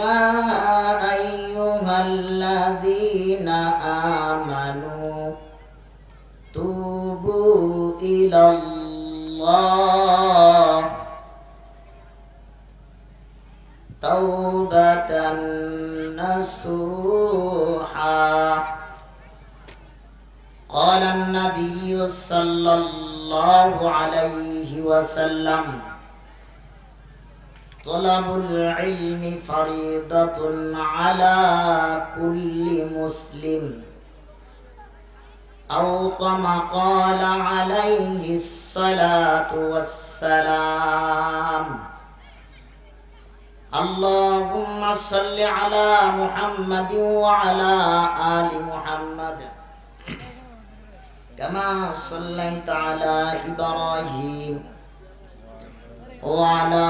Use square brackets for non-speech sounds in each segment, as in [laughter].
يا أيها الذين آمنوا توبوا إلى الله توبة نصوحا قال النبي صلى الله عليه وسلم طلب العلم فريضة على كل مسلم أو كما قال عليه الصلاة والسلام اللهم صل على محمد وعلى آل محمد كما صليت على إبراهيم وعلى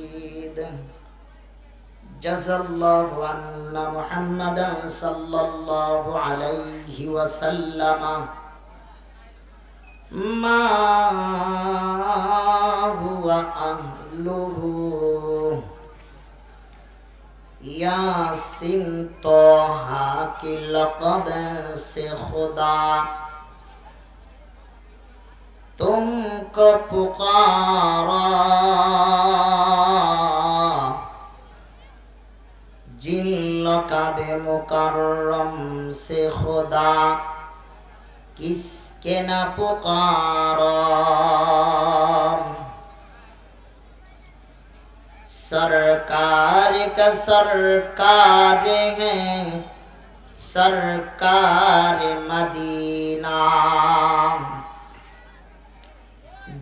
جزى الله أن محمدا صلى الله عليه وسلم. ما هو أهله؟ يا طه کی لقب سے خدا. تم كبقارا. पुकारा जिन लकब मुकर्रम से खुदा किसके न पुकारा सरकार का सरकार है सरकार मदीना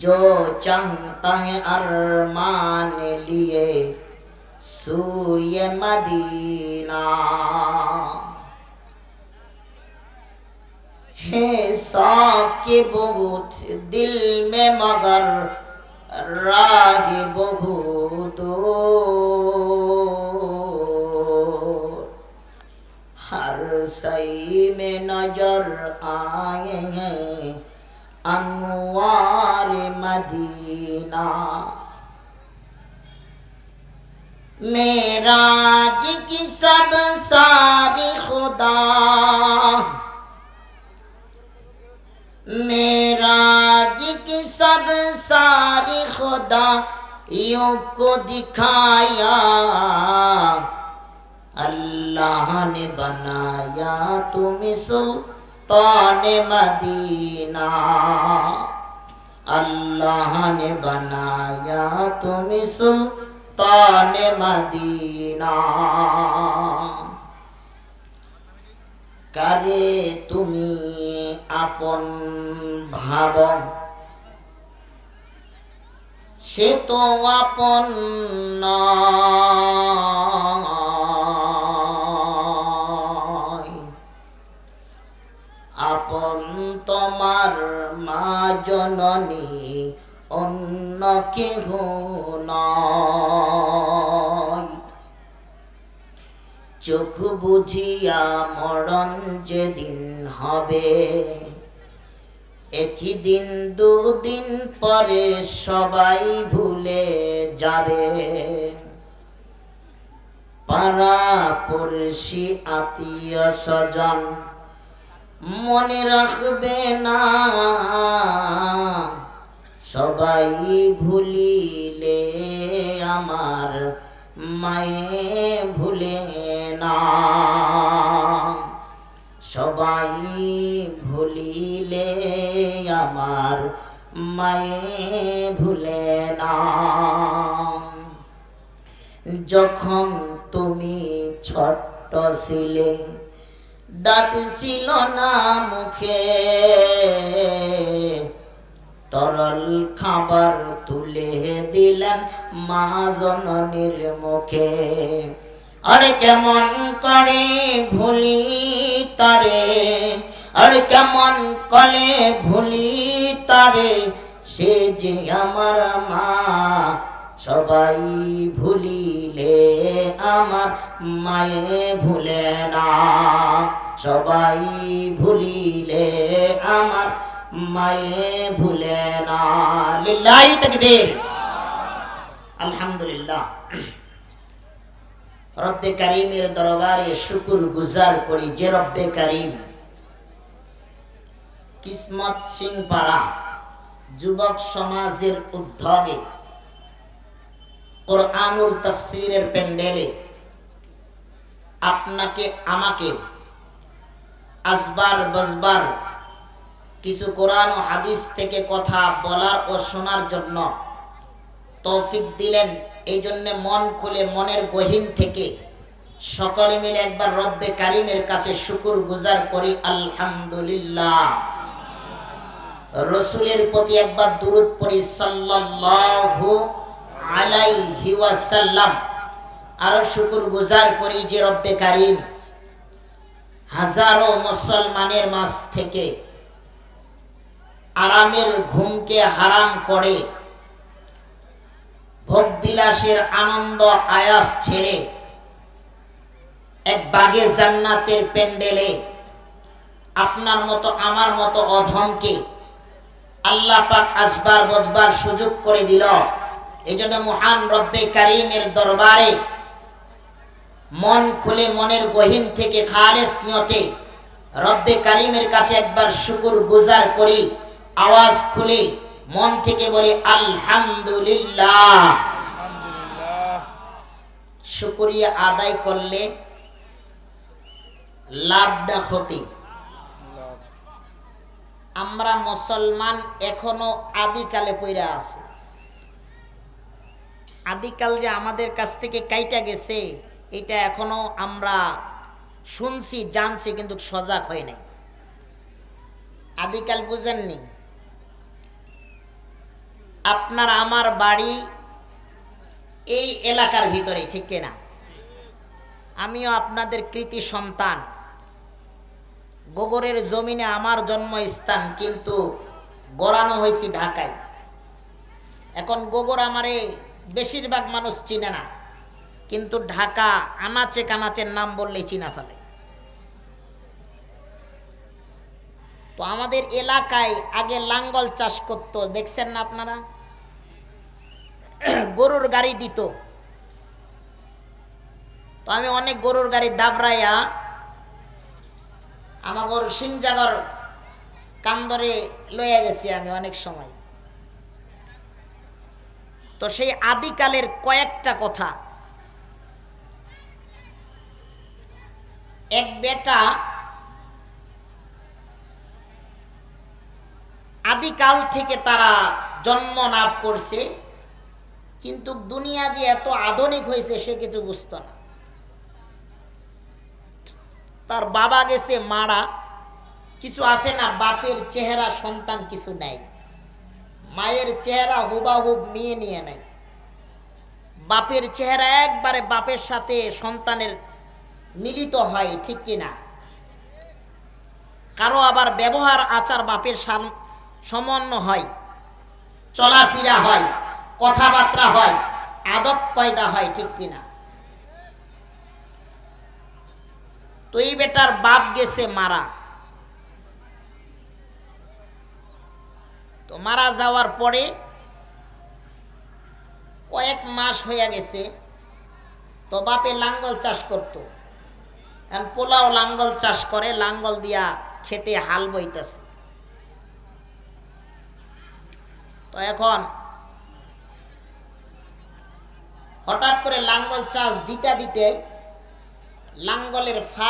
जो चाहता है अरमान लिए سوی مدینہ ہے کے بہت دل میں مگر راہ بہت ہر سعی میں نظر آئے ہیں انوار مدینہ میراج کی سب ساری خدا۔ میراج کی سب ساری خدا یوں کو دکھایا۔ اللہ نے بنایا تم سلطان مدینہ۔ اللہ نے بنایا تم سلطان সুলতান মদিনা। কারে তুমি আপন ভাব সে তো আপন আপন তোমার মা জননী, অন্য কেহ চোখ বুঝিয়া মরণ যেদিন হবে, একই দিন দুদিন পরে সবাই ভুলে যাবে। পাড়া পড়শি আত্মীয় স্বজন মনে রাখবে না, সবাই ভুলিলে আমার মায়ে ভুলে না সবাই ভুলিলে আমার মায়ে ভুলে না। যখন তুমি ছোট্ট ছিলে, দাঁত ছিল না মুখে। তরল খাবার তুলে দিলেন মা জননীর মুখে। আরে কেমন করে ভুলি তারে? আরে কেমন করে ভুলি তারে? সে যে আমার মা, সবাই ভুলিলে আমার মায়ে ভুলে না। সবাই ভুলিলে আমার মায়ে ভুলে না। লিল্লাহি তাকবীর। আলহামদুলিল্লাহ। রব্বে কারিমের দরবারে শুকুর গুজার করি যে রব্বে কারিম। কিসমত সিং পাড়া যুবক সমাজের উদ্যোগে, কোরআনুল তফসিরের প্যান্ডেলে আপনাকে, আমাকে আসবার বসবার কিছু কোরআন হাদিস থেকে কথা বলার ও শোনার জন্য তৌফিক দিলেন। এই জন্য মন খুলে মনের গহীন থেকে সকলে মিলে একবার রব্বে কারিমের কাছে শুকুর গুজার করি, আলহামদুলিল্লাহ। রসুলের প্রতি একবার দুরুদ পড়ি, সাল্লাল্লাহু আলাইহি ওয়াসাল্লাম। আরও শুকুর গুজার করি যে রব্বে কারিম হাজারো মুসলমানের মাঝ থেকে আরামের ঘুমকে হারাম করে ভোগ বিলাসের আনন্দ আয়াস ছেড়ে এক বাগে জান্নাতের প্যান্ডেলে আপনার মতো, আমার মতো অধমকে আল্লাহ পাক আসবার বজবার সুযোগ করে দিল। এই জন্য মহান রব্বে কারিমের দরবারে মন খুলে মনের গহীন থেকে খালেস নিয়তে রব্বে কারিমের কাছে একবার শুকুর গুজার করি। আওয়াজ খুলে মন থেকে বলি আলহামদুলিল্লাহ। শুকরিয়া আদায় করলে লাভটা ক্ষতি। আমরা মুসলমান এখনও আদিকালে পইরা আছে। আদিকাল যে আমাদের কাছ থেকে কাইটা গেছে এটা এখনও আমরা শুনছি জানছি কিন্তু সজাগ হয় নাই। আদিকাল বুঝেননি? আপনার আমার বাড়ি এই এলাকার ভিতরে, ঠিক কিনা আমিও আপনাদের কৃতি সন্তান। গোবরের জমিনে আমার জন্মস্থান, কিন্তু গড়ানো হয়েছি ঢাকায়। এখন গোবর আমারে বেশিরভাগ মানুষ চিনে না, কিন্তু ঢাকা আনাচে কানাচের নাম বললেই চিনা ফেলে। তো আমাদের এলাকায় আগে লাঙ্গল চাষ করত, দেখছেন না আপনারা? [clears throat] গরুর গাড়ি দিত। তো আমি অনেক গরুর গাড়ি দাবরাইয়া আমাগর সিংজাগর কান্দরে লইয়া গেছি আমি অনেক সময়। তো সেই আদিকালের কয়েকটা কথা। এক বেটা আদিকাল থেকে তারা জন্ম লাভ করছে, কিন্তু দুনিয়া যে এত আধুনিক হয়েছে সে কিছু বুঝতো না। তার বাবা গেছে মারা, কিছু আছে না, বাপের চেহারা, সন্তান কিছু নেয় মায়ের চেহারা হুবাহুব নিয়ে নিয়ে নেয় বাপের চেহারা একবারে বাপের সাথে সন্তানের মিলিত হয়, ঠিক কিনা? কারও আবার ব্যবহার, আচার বাপের সাম- সমন্য হয়, চলাফেরা হয়, কথাবার্তা হয়, আদব কয়দা হয়, ঠিক কিনা? তো এই বেটার বাপ গেছে মারা। তো মারা যাওয়ার পরে কয়েক মাস হইয়া গেছে, তো বাপে লাঙ্গল চাষ করত। এখন পোলাও লাঙ্গল চাষ করে, লাঙ্গল দিয়া খেতে হাল বইতেছে। তো এখন হঠাৎ করে লাঙ্গল চাষ দিতে দিতে লাঙ্গলের ফাল